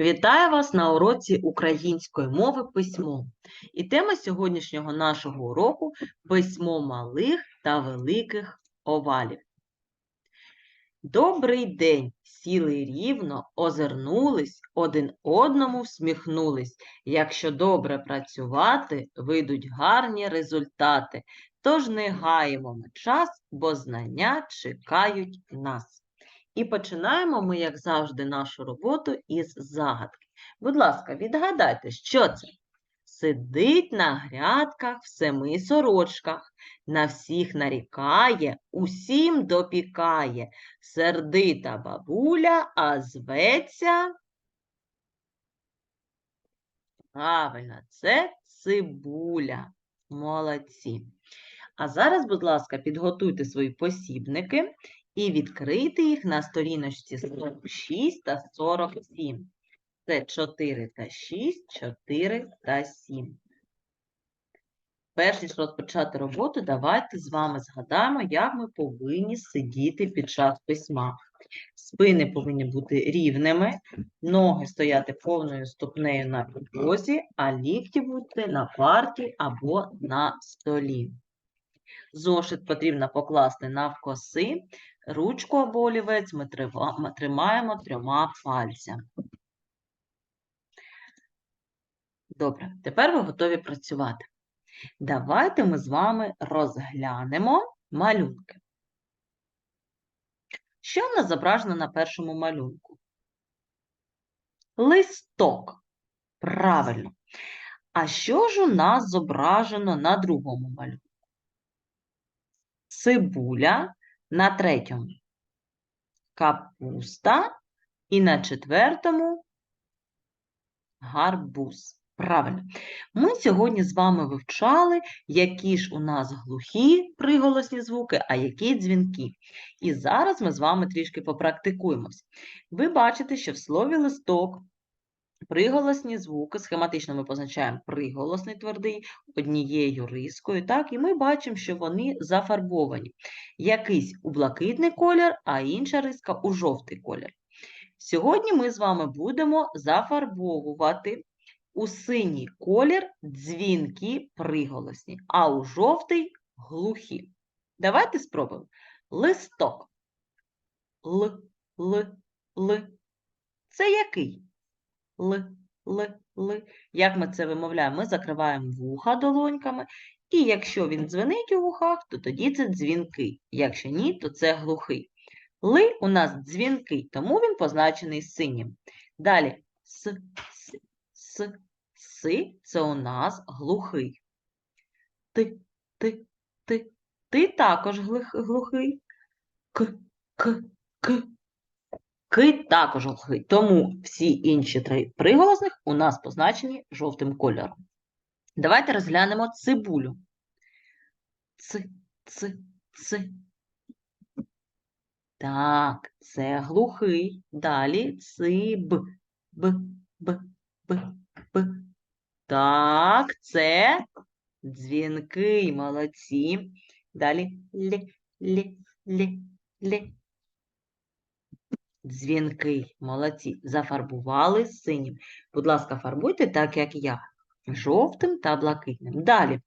Вітаю вас на уроці української мови письмо. І тема сьогоднішнього нашого уроку письмо малих та великих овалів. Добрий день! Сіли рівно, озирнулись, один одному всміхнулись. Якщо добре працювати, вийдуть гарні результати. Тож не гаємо ми час, бо знання чекають нас. І починаємо ми, як завжди, нашу роботу із загадки. Будь ласка, відгадайте, що це? Сидить на грядках в семи сорочках, на всіх нарікає, усім допікає. Сердита бабуля, а зветься. Правильно, це цибуля. Молодці. А зараз, будь ласка, підготуйте свої посібники і відкрити їх на сторіночці 46 та 47. Це 4 та 6, 4 та 7. Перш ніж розпочати роботу, давайте з вами згадаємо, як ми повинні сидіти під час письма. Спини повинні бути рівними, ноги стояти повною ступнею на підлозі, а лікті бути на парті або на столі. Зошит потрібно покласти навкоси, ручку або олівець ми тримаємо трьома пальцями. Добре, тепер ви готові працювати. Давайте ми з вами розглянемо малюнки. Що в нас зображено на першому малюнку? Листок. Правильно. А що ж у нас зображено на другому малюнку? Цибуля на третьому. Капуста і на четвертому гарбуз. Правильно. Ми сьогодні з вами вивчали, які ж у нас глухі приголосні звуки, а які дзвінки. І зараз ми з вами трішки попрактикуємось. Ви бачите, що в слові листок приголосні звуки, схематично ми позначаємо приголосний твердий однією рискою, так, і ми бачимо, що вони зафарбовані. Якийсь у блакитний колір, а інша риска у жовтий колір. Сьогодні ми з вами будемо зафарбовувати у синій колір дзвінки приголосні, а у жовтий глухі. Давайте спробуємо. Листок. Л, Л, Л. Це який? Л, Л, Л. Як ми це вимовляємо? Ми закриваємо вуха долоньками, і якщо він дзвенить у вухах, то тоді це дзвінкий. Якщо ні, то це глухий. Ли у нас дзвінкий, тому він позначений синім. Далі с, с, с, си це у нас глухий. Ти, ти, ти, ти також глухий. К, к, к. Ки також глухий. Тому всі інші три приголосних у нас позначені жовтим кольором. Давайте розглянемо цибулю. Ц, ц, ц. Так, це глухий. Далі циб. Б, б, б, б. Так, це дзвінкий, молодці. Далі лі, лі, лі, лі. Дзвінкий, молодці. Зафарбували синім. Будь ласка, фарбуйте так, як я. Жовтим та блакитним. Далі.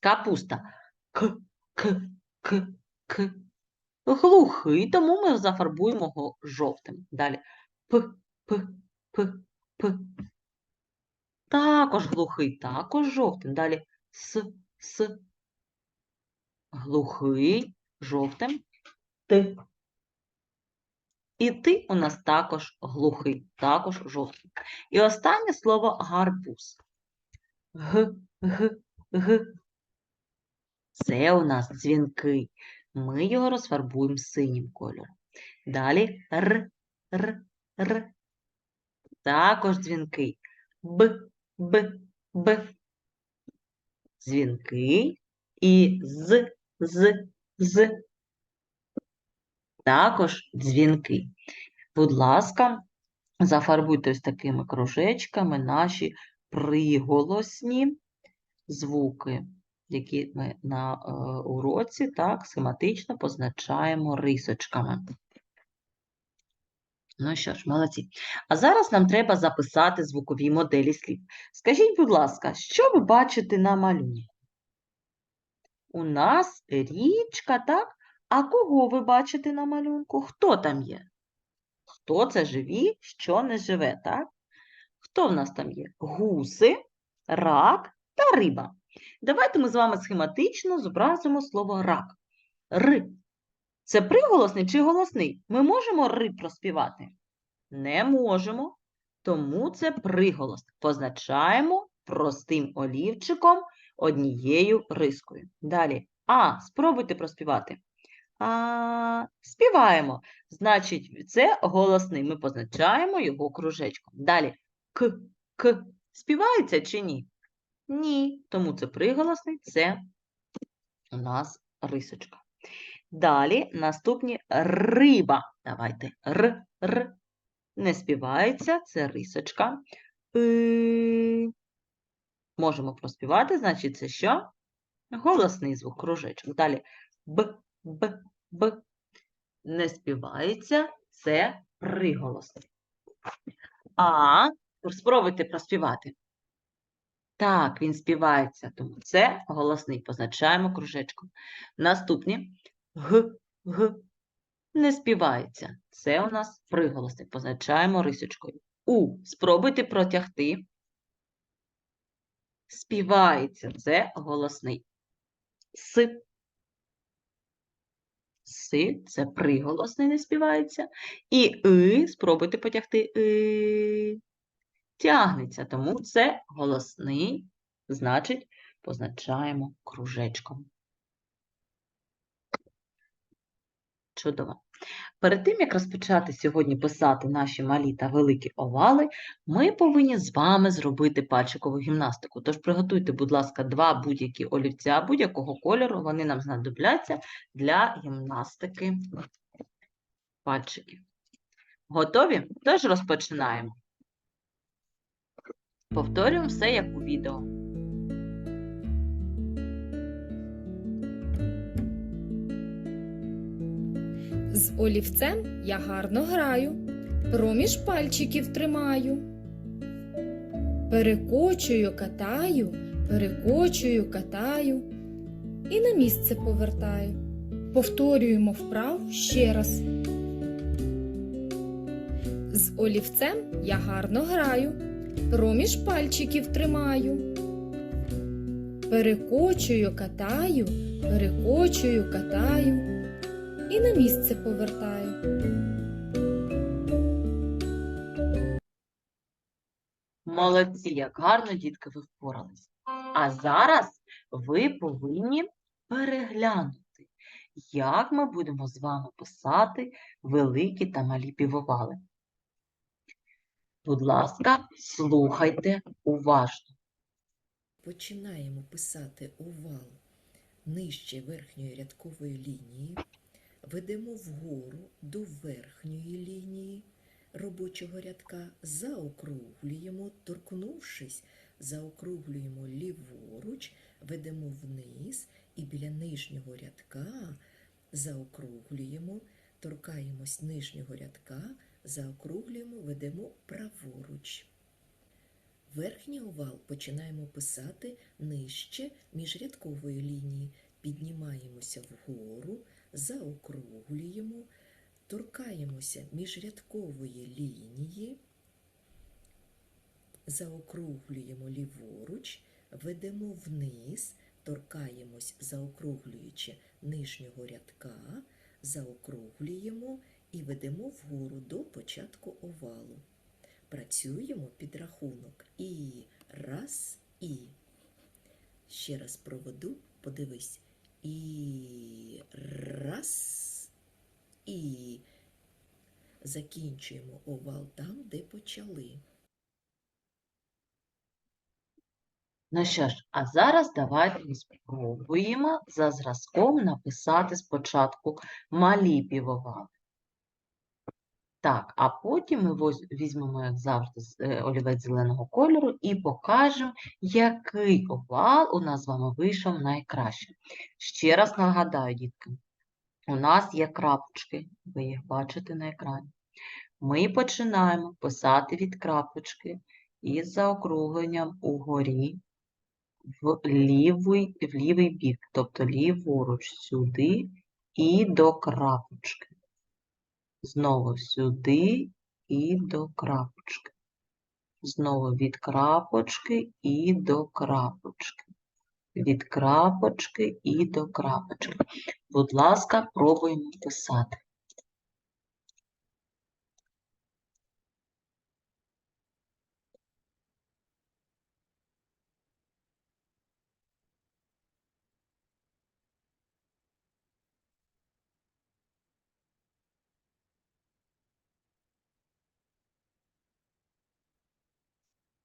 Капуста. К, к, к, к. Глухий, тому ми зафарбуємо його жовтим. Далі. П, п, п, п. Також глухий, також жовтим. Далі с, с. Глухий, жовтим. Т. І ти у нас також глухий, також жовтий. І останнє слово гарбуз. Г, г, г. Це у нас дзвінкий. Ми його розфарбуємо синім кольором. Далі р, р, р. Також дзвінкий. Б, б, б. Дзвінкий. І з, з, з. Також дзвінки. Будь ласка, зафарбуйте ось такими кружечками наші приголосні звуки, які ми на е, уроці так схематично позначаємо рисочками. Ну що ж, молодці. А зараз нам треба записати звукові моделі слів. Скажіть, будь ласка, що ви бачите на малюнку? У нас річка, так? А кого ви бачите на малюнку? Хто там є? Хто це живі, що не живе, так? Хто в нас там є? Гуси, рак та риба. Давайте ми з вами схематично зобразимо слово рак. Р. Це приголосний чи голосний? Ми можемо ри проспівати? Не можемо, тому це приголос. Позначаємо простим олівчиком однією рискою. Далі. А. Спробуйте проспівати. А, співаємо. Значить, це голосний. Ми позначаємо його кружечком. Далі. К. К. Співається чи ні? Ні. Тому це приголосний, це у нас рисочка. Далі наступні риба. Давайте. Р, р. Не співається, це рисочка. И. Можемо проспівати, значить, це що? Голосний звук, кружечок. Далі б, б, б. Не співається, це приголосний. А, спробуйте проспівати. Так, він співається, тому це голосний. Позначаємо кружечком. Наступні г, г. Не співається. Це у нас приголосний. Позначаємо рисочкою. У. Спробуйте протягти. Співається. Це голосний. С. Си це приголосний, не співається. І и, спробуйте потягти и. Тягнеться, тому це голосний, значить, позначаємо кружечком. Чудово. Перед тим, як розпочати сьогодні писати наші малі та великі овали, ми повинні з вами зробити пальчикову гімнастику. Тож приготуйте, будь ласка, два будь-які олівця будь-якого кольору, вони нам знадобляться для гімнастики пальчиків. Готові? Тож розпочинаємо. Повторюємо все як у відео. Олівцем я гарно граю, проміж пальчиків тримаю. Перекочую, катаю, перекочую, катаю і на місце повертаю. Повторюємо вправ ще раз. З олівцем я гарно граю, проміж пальчиків тримаю. Перекочую, катаю, перекочую, катаю і на місце повертаю. Молодці, як гарно, дітки, ви впорались. А зараз ви повинні переглянути, як ми будемо з вами писати великі та малі півовали. Будь ласка, слухайте уважно. Починаємо писати овал нижче верхньої рядкової лінії, ведемо вгору до верхньої лінії робочого рядка, заокруглюємо, торкнувшись, заокруглюємо ліворуч, ведемо вниз і біля нижнього рядка заокруглюємо, торкаємось нижнього рядка, заокруглюємо, ведемо праворуч. Верхній овал починаємо писати нижче міжрядкової лінії, піднімаємося вгору, заокруглюємо, торкаємося міжрядкової лінії, заокруглюємо ліворуч, ведемо вниз, торкаємось, заокруглюючи нижнього рядка, заокруглюємо і ведемо вгору до початку овалу. Працюємо під рахунок і раз, і. Ще раз проведу, подивись. І раз, і. Закінчуємо овал там, де почали. Ну що ж, а зараз давайте ми спробуємо за зразком написати спочатку малі півовали. Так, а потім ми візьмемо, як завжди, е, олівець зеленого кольору і покажемо, який овал у нас з вами вийшов найкраще. Ще раз нагадаю, дітки, у нас є крапочки, ви їх бачите на екрані. ми починаємо писати від крапочки із заокругленням угорі в лівий, в лівий бік, тобто ліворуч сюди і до крапочки. Знову сюди і до крапочки. Знову від крапочки і до крапочки. Від крапочки і до крапочки. Будь ласка, пробуємо писати.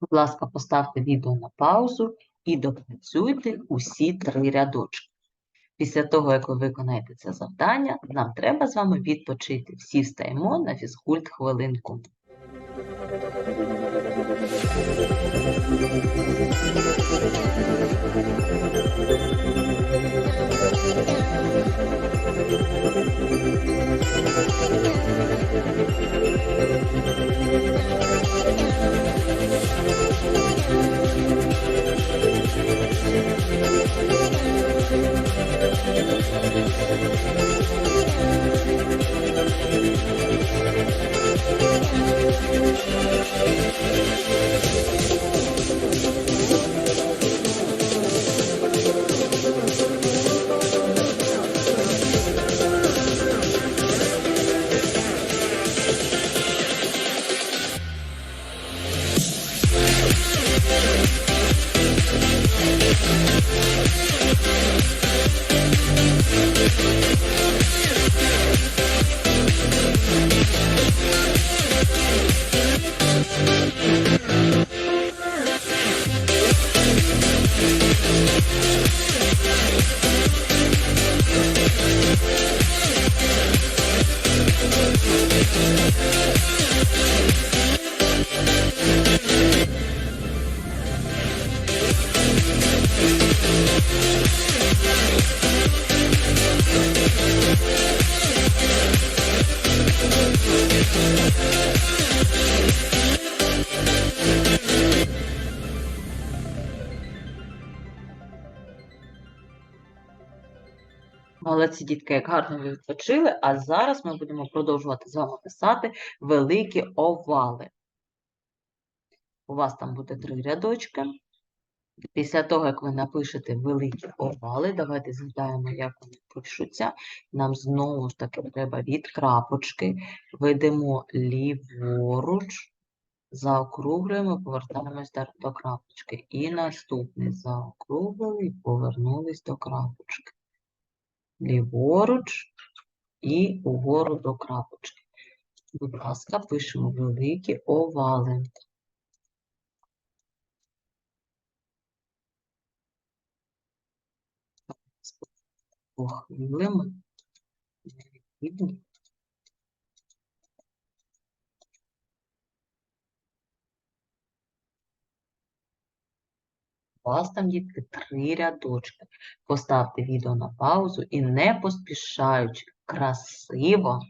Будь ласка, поставте відео на паузу і допрацюйте усі три рядочки. Після того, як ви виконаєте це завдання, нам треба з вами відпочити. Всі встаємо на фізкульт хвилинку. Молодці, дітки, як гарно ви відпочили, а зараз ми будемо продовжувати з вами писати великі овали. У вас там буде три рядочки. Після того, як ви напишете великі овали, давайте згадаємо, як вони пишуться. Нам знову ж таки треба від крапочки, ведемо ліворуч, заокруглюємо, повертаємось до- до крапочки. І наступний заокруглили, повернулись до крапочки. Ліворуч і угору до крапочки. Будь ласка, пишемо великі овали. похилими, необхідні. У вас там є три рядочки. Поставте відео на паузу і не поспішаючи, красиво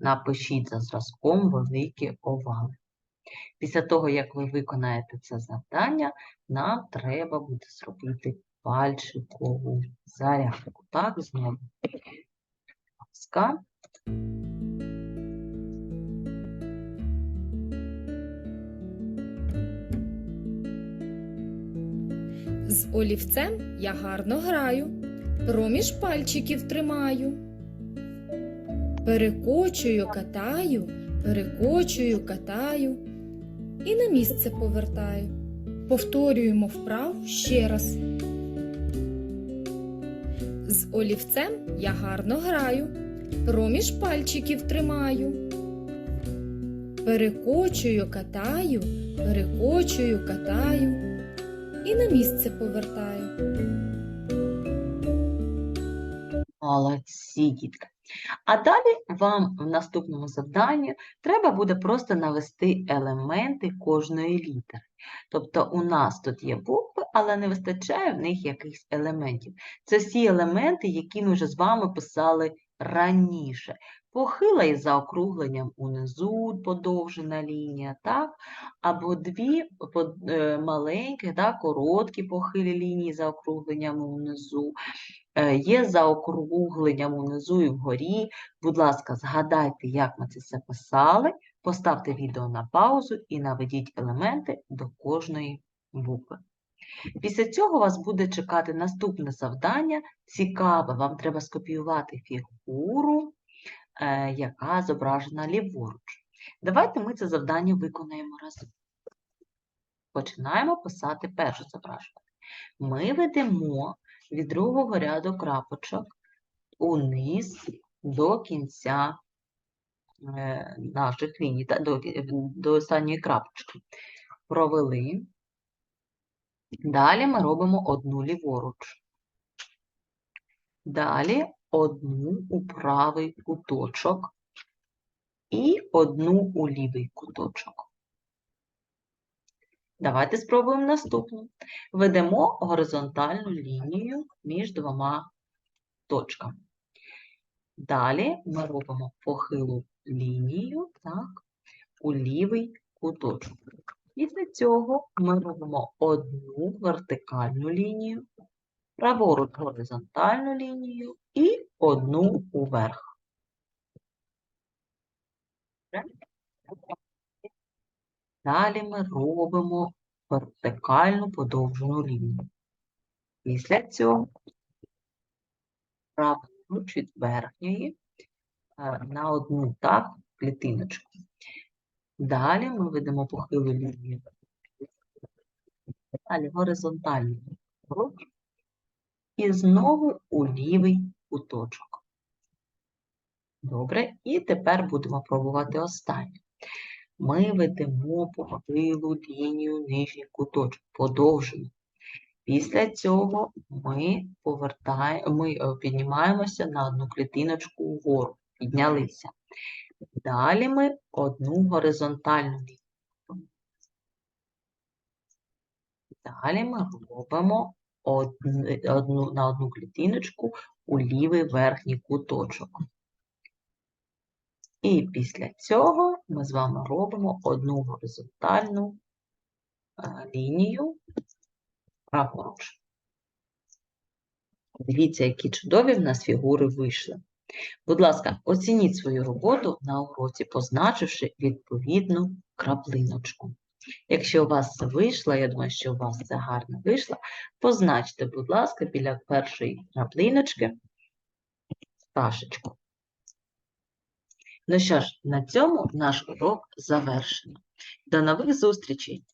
напишіть за зразком великі овали. Після того, як ви виконаєте це завдання, нам треба буде зробити пальчикову зарядку. Так, знову. Ласка. З олівцем я гарно граю, проміж пальчиків тримаю. Перекочую, катаю, перекочую, катаю і на місце повертаю. Повторюємо вправу ще раз. З олівцем я гарно граю, проміж пальчиків тримаю. Перекочую, катаю, перекочую, катаю і на місце повертаю. Молодці, дітки. А далі вам в наступному завданні треба буде просто навести елементи кожної літери. Тобто у нас тут є букви, але не вистачає в них якихось елементів. Це всі елементи, які ми вже з вами писали раніше. Похила із заокругленням унизу, подовжена лінія, так? Або дві е, маленькі, так, короткі похилі лінії з заокругленнями унизу. Е, Є заокругленням унизу і вгорі. Будь ласка, згадайте, як ми це все писали, поставте відео на паузу і наведіть елементи до кожної букви. Після цього вас буде чекати наступне завдання. Цікаве, вам треба скопіювати фігуру, яка зображена ліворуч. Давайте ми це завдання виконаємо разом. Починаємо писати перше зображення. Ми ведемо від другого ряду крапочок униз до кінця е, наших ліній, до, до останньої крапочки. Провели. Далі ми робимо одну ліворуч. Далі одну у правий куточок і одну у лівий куточок. Давайте спробуємо наступну. Ведемо горизонтальну лінію між двома точками. Далі ми робимо похилу лінію так, у лівий куточок. Після цього ми робимо одну вертикальну лінію, праворуч горизонтальну лінію і одну уверх. Далі ми робимо вертикальну подовжену лінію. Після цього праворуч від верхньої е, на одну так, клітиночку. Далі ми ведемо похилу лінію. Далі горизонтальну лінію. І знову у лівий куточок. Добре, і тепер будемо пробувати останнє. Ми ведемо похилу лінію нижній куточок, подовжену. Після цього ми повертаємо, ми е, піднімаємося на одну клітиночку вгору, піднялися. Далі ми одну горизонтальну лінію. Далі ми робимо одну, одну, на одну клітиночку у лівий верхній куточок. І після цього ми з вами робимо одну горизонтальну е, лінію праворуч. Дивіться, які чудові в нас фігури вийшли. Будь ласка, оцініть свою роботу на уроці, позначивши відповідну краплиночку. Якщо у вас це вийшло, я думаю, що у вас це гарно вийшло, позначте, будь ласка, біля першої краплиночки пташечку. Ну що ж, на цьому наш урок завершено. До нових зустрічей!